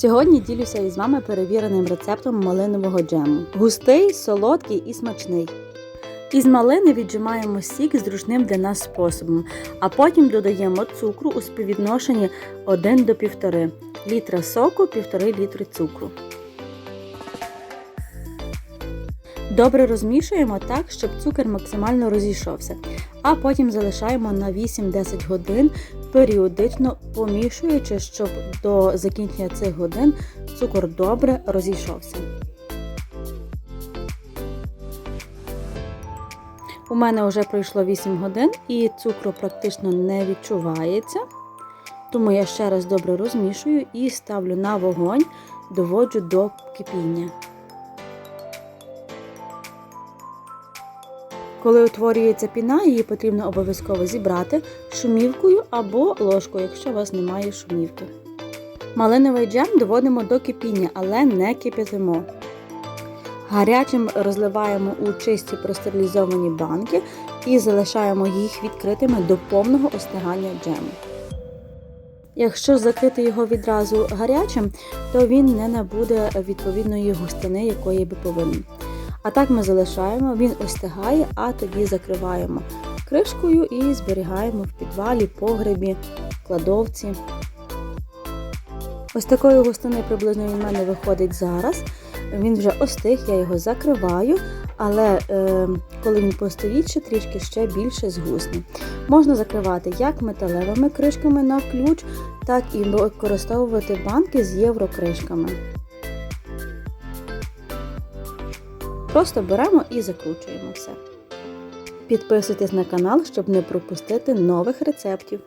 Сьогодні ділюся із вами перевіреним рецептом малинового джему. Густий, солодкий і смачний. Із малини віджимаємо сік зручним для нас способом, а потім додаємо цукру у співвідношенні 1 до 1,5 літра соку, 1,5 літри цукру. Добре розмішуємо так, щоб цукор максимально розійшовся, а потім залишаємо на 8-10 годин, періодично помішуючи, щоб до закінчення цих годин цукор добре розійшовся. У мене вже пройшло 8 годин і цукру практично не відчувається. Тому я ще раз добре розмішую і ставлю на вогонь, доводжу до кипіння. Коли утворюється піна, її потрібно обов'язково зібрати шумівкою або ложкою, якщо у вас немає шумівки. Малиновий джем доводимо до кипіння, але не кип'ятимо. Гарячим розливаємо у чисті простерилізовані банки і залишаємо їх відкритими до повного остигання джему. Якщо закрити його відразу гарячим, то він не набуде відповідної густини, якої би повинен. А так ми залишаємо, він остигає, а тоді закриваємо кришкою і зберігаємо в підвалі, погребі, кладовці. Ось такої густини приблизно він в мене виходить зараз. Він вже остиг, я його закриваю, але е, коли він постоїть, ще трішки ще більше згусне. Можна закривати як металевими кришками на ключ, так і використовувати банки з єврокришками. Просто беремо і закручуємо все. Підписуйтесь на канал, щоб не пропустити нових рецептів.